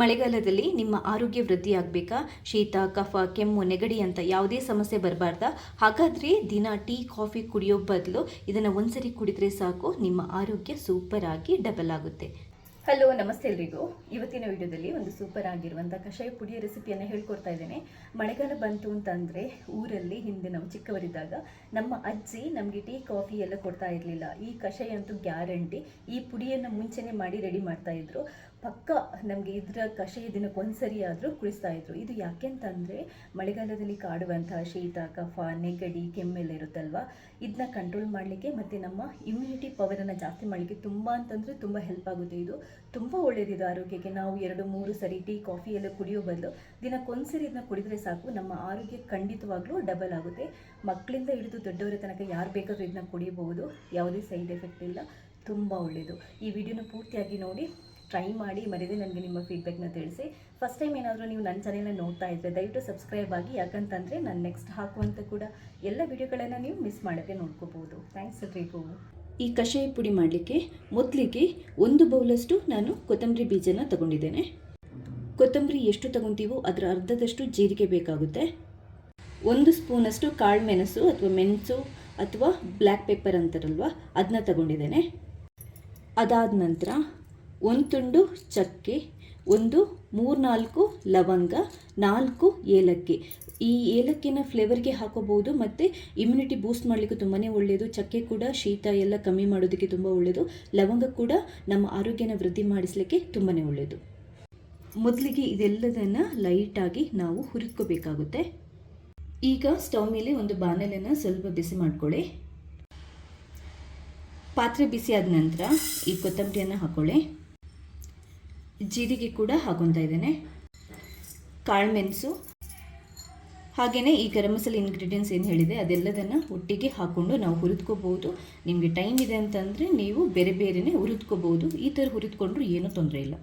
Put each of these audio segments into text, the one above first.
ಮಳೆಗಾಲದಲ್ಲಿ ನಿಮ್ಮ ಆರೋಗ್ಯ ವೃದ್ಧಿಯಾಗಬೇಕಾ? ಶೀತ, ಕಫ, ಕೆಮ್ಮು, ನೆಗಡಿ ಅಂತ ಯಾವುದೇ ಸಮಸ್ಯೆ ಬರಬಾರ್ದ. ಹಾಗಾದರೆ ದಿನ ಟೀ, ಕಾಫಿ ಕುಡಿಯೋ ಬದಲು ಇದನ್ನು ಒಂದ್ಸರಿ ಕುಡಿದ್ರೆ ಸಾಕು, ನಿಮ್ಮ ಆರೋಗ್ಯ ಸೂಪರ್ ಆಗಿ ಡಬಲ್ ಆಗುತ್ತೆ. ಹಲೋ, ನಮಸ್ತೆ ಎಲ್ರಿಗೂ. ಇವತ್ತಿನ ವಿಡಿಯೋದಲ್ಲಿ ಒಂದು ಸೂಪರ್ ಆಗಿರುವಂಥ ಕಷಾಯ ಪುಡಿಯ ರೆಸಿಪಿಯನ್ನು ಹೇಳ್ಕೊಡ್ತಾ ಇದ್ದೇನೆ. ಮಳೆಗಾಲ ಬಂತು ಅಂತಂದರೆ ಊರಲ್ಲಿ ಹಿಂದೆ ನಾವು ಚಿಕ್ಕವರಿದ್ದಾಗ ನಮ್ಮ ಅಜ್ಜಿ ನಮಗೆ ಟೀ, ಕಾಫಿ ಎಲ್ಲ ಕೊಡ್ತಾ ಇರಲಿಲ್ಲ. ಈ ಕಷಾಯ ಅಂತೂ ಗ್ಯಾರಂಟಿ. ಈ ಪುಡಿಯನ್ನು ಮುಂಚೆನೇ ಮಾಡಿ ರೆಡಿ ಮಾಡ್ತಾ ಇದ್ರು. ಪಕ್ಕ ನಮಗೆ ಇದರ ಕಷಾಯ ದಿನಕ್ಕೆ ಒಂದ್ಸರಿ ಆದರೂ ಕುಡಿಸ್ತಾ ಇದ್ರು. ಇದು ಯಾಕೆಂತಂದರೆ ಮಳೆಗಾಲದಲ್ಲಿ ಕಾಡುವಂತಹ ಶೀತ, ಕಫ, ನೆಗಡಿ, ಕೆಮ್ಮೆಲ್ಲ ಇರುತ್ತಲ್ವಾ? ಇದನ್ನ ಕಂಟ್ರೋಲ್ ಮಾಡಲಿಕ್ಕೆ ಮತ್ತು ನಮ್ಮ ಇಮ್ಯುನಿಟಿ ಪವರನ್ನು ಜಾಸ್ತಿ ಮಾಡಲಿಕ್ಕೆ ತುಂಬ ಅಂತಂದರೆ ತುಂಬ ಹೆಲ್ಪ್ ಆಗುತ್ತೆ ಇದು. ತುಂಬ ಒಳ್ಳೆಯದಿದು ಆರೋಗ್ಯಕ್ಕೆ. ನಾವು ಎರಡು, ಮೂರು ಸರಿ ಟೀ, ಕಾಫಿ ಎಲ್ಲ ಕುಡಿಯೋ ಬದಲು ದಿನಕ್ಕೊಂದ್ಸರಿ ಇದನ್ನ ಕುಡಿದ್ರೆ ಸಾಕು. ನಮ್ಮ ಆರೋಗ್ಯ ಖಂಡಿತವಾಗ್ಲೂ ಡಬಲ್ ಆಗುತ್ತೆ. ಮಕ್ಕಳಿಂದ ಹಿಡಿದು ದೊಡ್ಡವರ ತನಕ ಯಾರು ಬೇಕಾದರೂ ಇದನ್ನ ಕುಡಿಯಬಹುದು. ಯಾವುದೇ ಸೈಡ್ ಎಫೆಕ್ಟ್ ಇಲ್ಲ. ತುಂಬ ಒಳ್ಳೆಯದು ಈ ವಿಡಿಯೋನ ಪೂರ್ತಿಯಾಗಿ ನೋಡಿ. ಟ್ರೈ ಮಾಡಿ ಮರೆಯದೆ ನನಗೆ ನಿಮ್ಮ ಫೀಡ್ಬ್ಯಾಕ್ನ ತಿಳಿಸಿ. ಫಸ್ಟ್ ಟೈಮ್ ಏನಾದರೂ ನೀವು ನನ್ನ ಚಾನೆಲ್ನ ನೋಡ್ತಾ ಇದ್ದರೆ ದಯವಿಟ್ಟು ಸಬ್ಸ್ಕ್ರೈಬ್ ಆಗಿ, ಯಾಕಂತಂದರೆ ನಾನು ನೆಕ್ಸ್ಟ್ ಹಾಕುವಂಥ ಕೂಡ ಎಲ್ಲ ವಿಡಿಯೋಗಳನ್ನು ನೀವು ಮಿಸ್ ಮಾಡೋಕ್ಕೆ ನೋಡ್ಕೋಬೋದು ಥ್ಯಾಂಕ್ಸ್ ಎಲ್ರಿಗೂ ಈ ಕಷಾಯ ಪುಡಿ ಮಾಡಲಿಕ್ಕೆ ಮೊದಲಿಗೆ ಒಂದು ಬೌಲಷ್ಟು ನಾನು ಕೊತ್ತಂಬರಿ ಬೀಜನ ತಗೊಂಡಿದ್ದೇನೆ. ಕೊತ್ತಂಬರಿ ಎಷ್ಟು ತಗೊತೀವೋ ಅದರ ಅರ್ಧದಷ್ಟು ಜೀರಿಗೆ ಬೇಕಾಗುತ್ತೆ. ಒಂದು ಸ್ಪೂನಷ್ಟು ಕಾಳು ಮೆಣಸು ಅಥವಾ ಮೆಣಸು ಅಥವಾ ಬ್ಲ್ಯಾಕ್ ಪೆಪ್ಪರ್ ಅಂತಾರಲ್ವ ಅದನ್ನ ತಗೊಂಡಿದ್ದೇನೆ. ಅದಾದ ನಂತರ ಒಂದು ತುಂಡು ಚಕ್ಕೆ, ಒಂದು ಮೂರ್ನಾಲ್ಕು ಲವಂಗ, ನಾಲ್ಕು ಏಲಕ್ಕಿ. ಈ ಏಲಕ್ಕಿನ ಫ್ಲೇವರ್ಗೆ ಹಾಕೋಬಹುದು, ಮತ್ತು ಇಮ್ಯುನಿಟಿ ಬೂಸ್ಟ್ ಮಾಡಲಿಕ್ಕೆ ತುಂಬಾ ಒಳ್ಳೆಯದು ಚಕ್ಕೆ ಕೂಡ ಶೀತ ಎಲ್ಲ ಕಮ್ಮಿ ಮಾಡೋದಕ್ಕೆ ತುಂಬ ಒಳ್ಳೆಯದು ಲವಂಗ ಕೂಡ ನಮ್ಮ ಆರೋಗ್ಯನ ವೃದ್ಧಿ ಮಾಡಿಸಲಿಕ್ಕೆ ತುಂಬಾ ಒಳ್ಳೆಯದು ಮೊದಲಿಗೆ ಇದೆಲ್ಲದನ್ನು ಲೈಟಾಗಿ ನಾವು ಹುರಿದ್ಕೋಬೇಕಾಗುತ್ತೆ. ಈಗ ಸ್ಟವ್ ಮೇಲೆ ಒಂದು ಬಾಣಲೆನ ಸ್ವಲ್ಪ ಬಿಸಿ ಮಾಡ್ಕೊಳ್ಳಿ. ಪಾತ್ರೆ ಬಿಸಿ ಆದ ನಂತರ ಈ ಕೊತ್ತಂಬರಿಯನ್ನು ಹಾಕೊಳ್ಳಿ. ಜೀರಿಗೆ ಕೂಡ ಹಾಕೊತಾ ಇದ್ದೇನೆ. ಕಾಳುಮೆಣಸು ಹಾಗೆಯೇ ಈ ಗರಂ ಮಸಾಲೆ ಇಂಗ್ರೀಡಿಯೆಂಟ್ಸ್ ಏನು ಹೇಳಿದೆ, ಅದೆಲ್ಲದನ್ನು ಒಟ್ಟಿಗೆ ಹಾಕ್ಕೊಂಡು ನಾವು ಹುರಿದ್ಕೋಬೋದು ನಿಮಗೆ ಟೈಮ್ ಇದೆ ಅಂತಂದರೆ ನೀವು ಬೇರೆ ಬೇರೆನೇ ಹುರಿದ್ಕೋಬೋದು ಈ ಥರ ಹುರಿದ್ಕೊಂಡ್ರೂ ಏನೂ ತೊಂದರೆ ಇಲ್ಲ.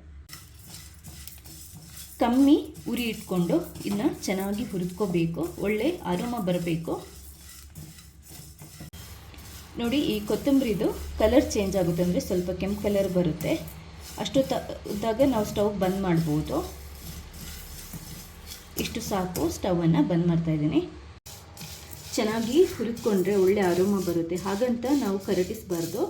ಕಮ್ಮಿ ಉರಿ ಇಟ್ಕೊಂಡು ಇನ್ನು ಚೆನ್ನಾಗಿ ಹುರಿದ್ಕೋಬೇಕು. ಒಳ್ಳೆ ಅರೋಮ ಬರಬೇಕು. ನೋಡಿ, ಈ ಕೊತ್ತಂಬರಿದು ಕಲರ್ ಚೇಂಜ್ ಆಗುತ್ತೆ. ಅಂದರೆ ಸ್ವಲ್ಪ ಕೆಂಪು ಕಲರ್ ಬರುತ್ತೆ. ಅಷ್ಟೊತ್ತಾಗ ನಾವು ಸ್ಟವ್ ಬಂದ್ ಮಾಡ್ಬೋದು. ಇಷ್ಟು ಸಾಕು ಸ್ಟವನ್ನು ಬಂದ್ ಮಾಡ್ತಾ ಇದ್ದೀನಿ. ಚೆನ್ನಾಗಿ ಹುರಿದ್ಕೊಂಡ್ರೆ ಒಳ್ಳೆ ಆರೋಮ ಬರುತ್ತೆ. ಹಾಗಂತ ನಾವು ಕರಟಿಸಬಾರ್ದು.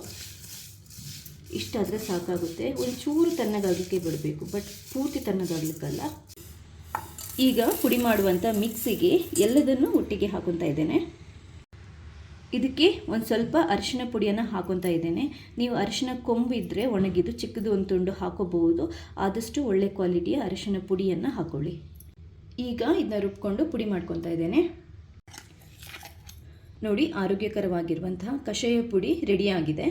ಇಷ್ಟಾದರೆ ಸಾಕಾಗುತ್ತೆ. ಒಂಚೂರು ತಣ್ಣಗಾಗಲಿಕ್ಕೆ ಬಿಡಬೇಕು, ಬಟ್ ಪೂರ್ತಿ ತಣ್ಣಗಾಗಲಿಕ್ಕಲ್ಲ. ಈಗ ಪುಡಿ ಮಾಡುವಂಥ ಮಿಕ್ಸಿಗೆ ಎಲ್ಲದನ್ನು ಒಟ್ಟಿಗೆ ಹಾಕೊತಾ ಇದ್ದೇನೆ. ಇದಕ್ಕೆ ಒಂದು ಸ್ವಲ್ಪ ಅರಿಶಿನ ಪುಡಿಯನ್ನು ಹಾಕೊತಾ ಇದ್ದೇನೆ. ನೀವು ಅರಿಶಿನ ಕೊಂಬು ಇದ್ದರೆ ಒಣಗಿದ್ದು ಚಿಕ್ಕದು ಒಂದು ತುಂಡು ಹಾಕೋಬಹುದು. ಆದಷ್ಟು ಒಳ್ಳೆ ಕ್ವಾಲಿಟಿಯ ಅರಿಶಿನ ಪುಡಿಯನ್ನು ಹಾಕೊಳ್ಳಿ. ಈಗ ಇದನ್ನ ರುಬ್ಕೊಂಡು ಪುಡಿ ಮಾಡ್ಕೊತಾ ಇದ್ದೇನೆ. ನೋಡಿ, ಆರೋಗ್ಯಕರವಾಗಿರುವಂತಹ ಕಷಾಯ ಪುಡಿ ರೆಡಿಯಾಗಿದೆ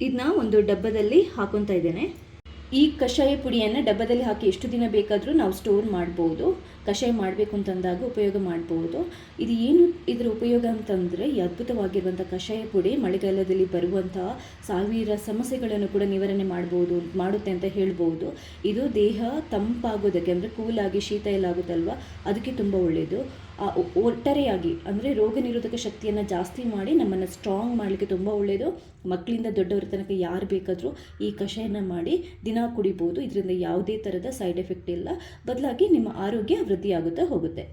ಇದನ್ನ ಒಂದು ಡಬ್ಬದಲ್ಲಿ ಹಾಕೊತಾ ಇದ್ದೇನೆ. ಈ ಕಷಾಯ ಪುಡಿಯನ್ನು ಡಬ್ಬದಲ್ಲಿ ಹಾಕಿ ಎಷ್ಟು ದಿನ ಬೇಕಾದರೂ ನಾವು ಸ್ಟೋರ್ ಮಾಡ್ಬೋದು. ಕಷಾಯ ಮಾಡಬೇಕು ಅಂತಂದಾಗ ಉಪಯೋಗ ಮಾಡ್ಬೋದು. ಇದು ಏನು ಇದರ ಉಪಯೋಗ ಅಂತಂದರೆ ಈ ಅದ್ಭುತವಾಗಿರುವಂಥ ಕಷಾಯ ಪುಡಿ ಮಳೆಗಾಲದಲ್ಲಿ ಬರುವಂತಹ ಸಾವಿರ ಸಮಸ್ಯೆಗಳನ್ನು ಕೂಡ ನಿವಾರಣೆ ಮಾಡ್ಬೋದು ಮಾಡುತ್ತೆ ಅಂತ ಹೇಳ್ಬೋದು. ಇದು ದೇಹ ತಂಪಾಗೋದಕ್ಕೆ ಅಂದರೆ ಕೂಲಾಗಿ ಶೀತ ಎಲ್ಲ ಆಗುತ್ತಲ್ವ? ಅದಕ್ಕೆ ತುಂಬ ಒಳ್ಳೆಯದು ಒಟ್ಟಾರೆಯಾಗಿ, ಅಂದರೆ ರೋಗ ನಿರೋಧಕ ಶಕ್ತಿಯನ್ನು ಜಾಸ್ತಿ ಮಾಡಿ ನಮ್ಮನ್ನು ಸ್ಟ್ರಾಂಗ್ ಮಾಡಲಿಕ್ಕೆ ತುಂಬ ಒಳ್ಳೆಯದು ಮಕ್ಕಳಿಂದ ದೊಡ್ಡವರ ತನಕ ಯಾರು ಬೇಕಾದರೂ ಈ ಕಷಾಯನ ಮಾಡಿ ದಿನ ಕುಡಿಬೋದು. ಇದರಿಂದ ಯಾವುದೇ ಥರದ ಸೈಡ್ ಎಫೆಕ್ಟ್ ಇಲ್ಲ. ಬದಲಾಗಿ ನಿಮ್ಮ ಆರೋಗ್ಯ ವೃದ್ಧಿಯಾಗುತ್ತಾ ಹೋಗುತ್ತೆ.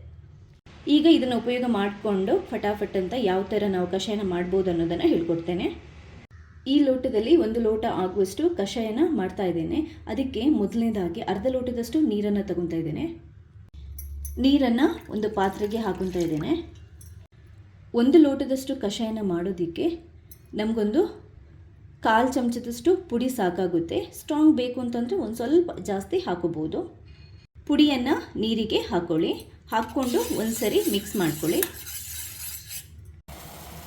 ಈಗ ಇದನ್ನು ಉಪಯೋಗ ಮಾಡಿಕೊಂಡು ಫಟಾಫಟ್ ಅಂತ ಯಾವ ಥರ ನಾವು ಕಷಾಯನ ಮಾಡ್ಬೋದು ಅನ್ನೋದನ್ನು ಹೇಳ್ಕೊಡ್ತೇನೆ. ಈ ಲೋಟದಲ್ಲಿ ಒಂದು ಲೋಟ ಆಗುವಷ್ಟು ಕಷಾಯನ ಮಾಡ್ತಾ ಇದ್ದೇನೆ. ಅದಕ್ಕೆ ಮೊದಲನೇದಾಗಿ ಅರ್ಧ ಲೋಟದಷ್ಟು ನೀರನ್ನು ತಗೊತಾ ಇದ್ದೇನೆ. ನೀರನ್ನು ಒಂದು ಪಾತ್ರೆಗೆ ಹಾಕೊತಾ ಇದ್ದೇನೆ. ಒಂದು ಲೋಟದಷ್ಟು ಕಷಾಯನ ಮಾಡೋದಕ್ಕೆ ನಮಗೊಂದು ಕಾಲು ಚಮಚದಷ್ಟು ಪುಡಿ ಸಾಕಾಗುತ್ತೆ. ಸ್ಟ್ರಾಂಗ್ ಬೇಕು ಅಂತಂದರೆ ಒಂದು ಸ್ವಲ್ಪ ಜಾಸ್ತಿ ಹಾಕೋಬೋದು ಪುಡಿಯನ್ನು ನೀರಿಗೆ ಹಾಕ್ಕೊಳ್ಳಿ ಹಾಕ್ಕೊಂಡು ಒಂದು ಸರಿ ಮಿಕ್ಸ್ ಮಾಡ್ಕೊಳ್ಳಿ.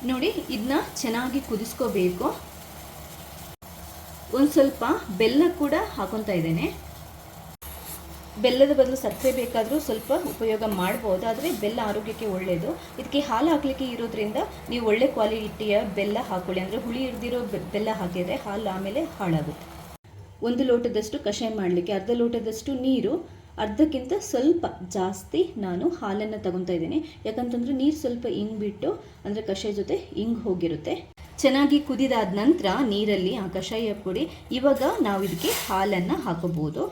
ನೋಡಿ ಇದನ್ನ ಚೆನ್ನಾಗಿ ಕುದಿಸ್ಕೋಬೇಕು. ಒಂದು ಸ್ವಲ್ಪ ಬೆಲ್ಲ ಕೂಡ ಹಾಕೊತಾ ಇದ್ದೇನೆ. ಬೆಲ್ಲದ ಬದಲು ಸಕ್ಕರೆ ಬೇಕಾದರೂ ಸ್ವಲ್ಪ ಉಪಯೋಗ ಮಾಡ್ಬೋದು, ಆದರೆ ಬೆಲ್ಲ ಆರೋಗ್ಯಕ್ಕೆ ಒಳ್ಳೆಯದು ಇದಕ್ಕೆ ಹಾಲು ಹಾಕಲಿಕ್ಕೆ ಇರೋದ್ರಿಂದ ನೀವು ಒಳ್ಳೆ ಕ್ವಾಲಿಟಿಯ ಬೆಲ್ಲ ಹಾಕೊಳ್ಳಿ. ಅಂದರೆ ಹುಳಿ ಹಿಡ್ದಿರೋ ಬೆಲ್ಲ ಹಾಕಿದರೆ ಹಾಲು ಆಮೇಲೆ ಹಾಳಾಗುತ್ತೆ. ಒಂದು ಲೋಟದಷ್ಟು ಕಷಾಯ ಮಾಡಲಿಕ್ಕೆ ಅರ್ಧ ಲೋಟದಷ್ಟು ನೀರು, ಅರ್ಧಕ್ಕಿಂತ ಸ್ವಲ್ಪ ಜಾಸ್ತಿ ನಾನು ಹಾಲನ್ನು ತಗೊತಾ ಇದ್ದೀನಿ. ಯಾಕಂತಂದರೆ ನೀರು ಸ್ವಲ್ಪ ಇಂಗ್ ಬಿಟ್ಟು ಅಂದರೆ ಕಷಾಯ ಜೊತೆ ಇಂಗ್ ಹೋಗಿರುತ್ತೆ. ಚೆನ್ನಾಗಿ ಕುದಿದಾದ ನಂತರ ನೀರಲ್ಲಿ ಆ ಕಷಾಯ ಪುಡಿ ಇವಾಗ ನಾವು ಇದಕ್ಕೆ ಹಾಲನ್ನು ಹಾಕೋಬೋದು.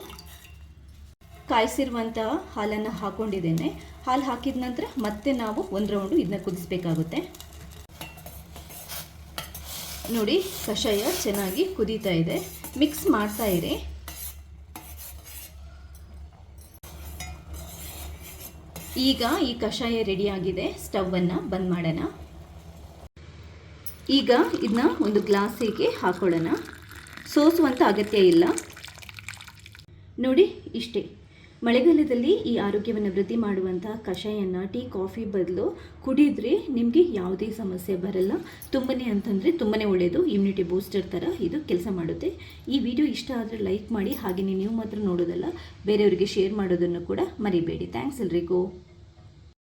ಕಾಯಿಸಿರುವಂತಹ ಹಾಲನ್ನು ಹಾಕೊಂಡಿದ್ದೇನೆ. ಹಾಲು ಹಾಕಿದ ನಂತರ ಮತ್ತೆ ನಾವು ಒಂದು ರೌಂಡು ಇದನ್ನ ಕುದಿಸಬೇಕಾಗುತ್ತೆ. ನೋಡಿ, ಕಷಾಯ ಚೆನ್ನಾಗಿ ಕುದೀತಾ ಇದೆ. ಮಿಕ್ಸ್ ಮಾಡ್ತಾ ಇರಿ. ಈಗ ಈ ಕಷಾಯ ರೆಡಿಯಾಗಿದೆ ಸ್ಟವನ್ನು ಬಂದ್ ಮಾಡೋಣ. ಈಗ ಇದನ್ನ ಒಂದು ಗ್ಲಾಸಿಗೆ ಹಾಕೊಳ್ಳೋಣ. ಸೋಸುವಂಥ ಅಗತ್ಯ ಇಲ್ಲ. ನೋಡಿ, ಇಷ್ಟೇ. ಮಳೆಗಾಲದಲ್ಲಿ ಈ ಆರೋಗ್ಯವನ್ನು ವೃದ್ಧಿ ಮಾಡುವಂಥ ಕಷಾಯನ, ಟೀ, ಕಾಫಿ ಬದಲು ಕುಡಿದ್ರೆ ನಿಮಗೆ ಯಾವುದೇ ಸಮಸ್ಯೆ ಬರಲ್ಲ. ತುಂಬನೇ ಅಂತಂದರೆ ತುಂಬನೇ ಒಳ್ಳೆಯದು ಇಮ್ಯುನಿಟಿ ಬೂಸ್ಟರ್ ಥರ ಇದು ಕೆಲಸ ಮಾಡುತ್ತೆ. ಈ ವಿಡಿಯೋ ಇಷ್ಟ ಆದರೆ ಲೈಕ್ ಮಾಡಿ. ಹಾಗೆಯೇ ನೀವು ಮಾತ್ರ ನೋಡೋದಲ್ಲ, ಬೇರೆಯವರಿಗೆ ಶೇರ್ ಮಾಡೋದನ್ನು ಕೂಡ ಮರಿಬೇಡಿ. ಥ್ಯಾಂಕ್ಸ್ ಎಲ್ರಿಗೂ.